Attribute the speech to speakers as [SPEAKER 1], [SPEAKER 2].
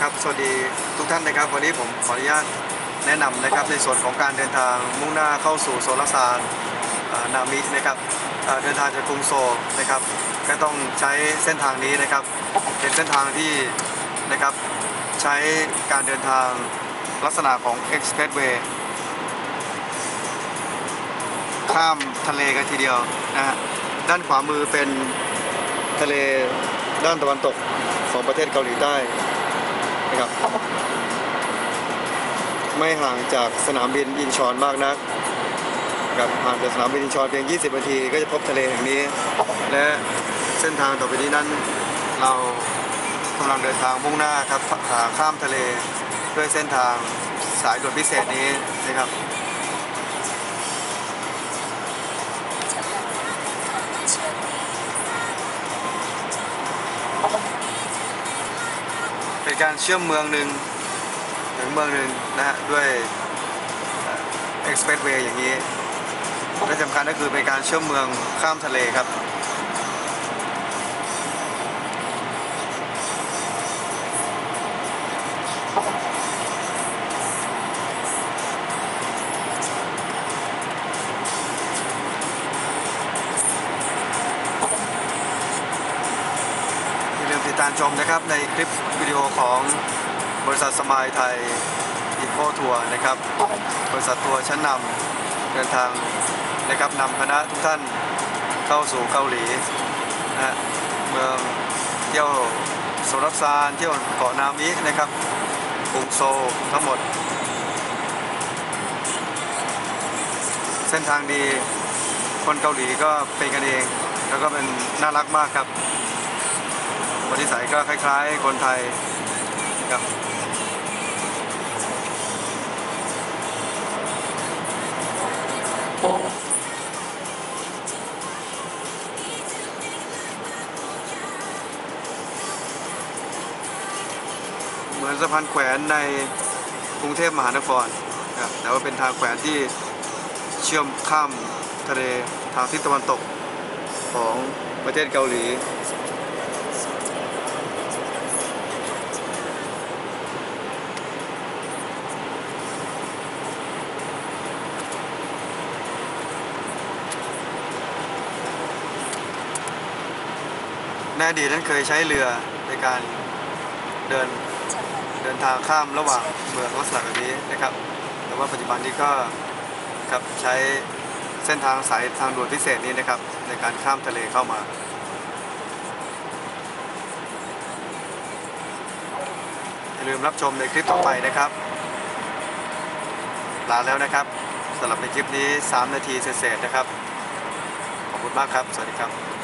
[SPEAKER 1] ครับ สวัสดีทุกท่านนะครับ วันนี้ผมขออนุญาตแนะนำนะครับในส่วนของการเดินทางมุ่งหน้าเข้าสู่โซลาซานนามินะครับเอ่อเดินทางจากกรุงโซลนะครับ ก็ต้องใช้เส้นทางนี้นะครับ เป็นเส้นทางที่นะครับใช้การเดินทางลักษณะของ Expressway ข้ามทะเลกันทีเดียวนะฮะด้านขวามือเป็นทะเลด้านตะวันตกของประเทศเกาหลีใต้ นะครับ ไม่ห่างจากสนามบินอินชอนมากนักนะครับห่างจากสนามบินอินชอนเพียง 20 นาที ก็จะพบทะเลแห่งนี้ และเส้นทางต่อไปนี้นั้นเรากำลังเดินทางมุ่งหน้าครับหาข้ามทะเลด้วยเส้นทางสายด่วนพิเศษนี้นะครับเป็น การเชื่อมเมืองหนึ่งถึงเมืองหนึ่งนะฮะด้วยเอ็กซ์เพรสเวย์อย่างนี้และสำคัญก็คือเป็นการเชื่อมเมืองข้ามทะเลครับ อย่าลืมติดตามชมนะครับในคลิปวิดีโอของบริษัทสมายไทยอีโคทัวร์นะครับ บริษัททัวร์ชั้นนำเดินทางนะครับนำคณะทุกท่านเข้าสู่เกาหลีนะฮะเมืองเที่ยวโซลักซานเที่ยวเกาะนามินะครับกรุงโซลทั้งหมด เส้นทางดีคนเกาหลีก็เป็นกันเอง แล้วก็เป็นน่ารักมากครับ บริสัยก็คล้าย ๆ คนไทยครับเหมือนสะพานแขวนในกรุงเทพมหานครนะครับแต่ว่าเป็นทางแขวนที่เชื่อมข้ามทะเลทางทิศตะวันตกของประเทศเกาหลี ในอดีตนั้นเคยใช้เรือในการเดินเดินทางข้ามระหว่างเมืองลักษณะแบบนี้นะครับ แต่ว่าปัจจุบันนี้ก็ครับใช้เส้นทางสายทางด่วนพิเศษนี้นะครับ ในการข้ามทะเลเข้ามาอย่าลืมรับชมในคลิปต่อไปนะครับลาแล้วนะครับสำหรับในคลิปนี้ 3 นาทีเศษๆนะครับ ขอบคุณมากครับ สวัสดีครับ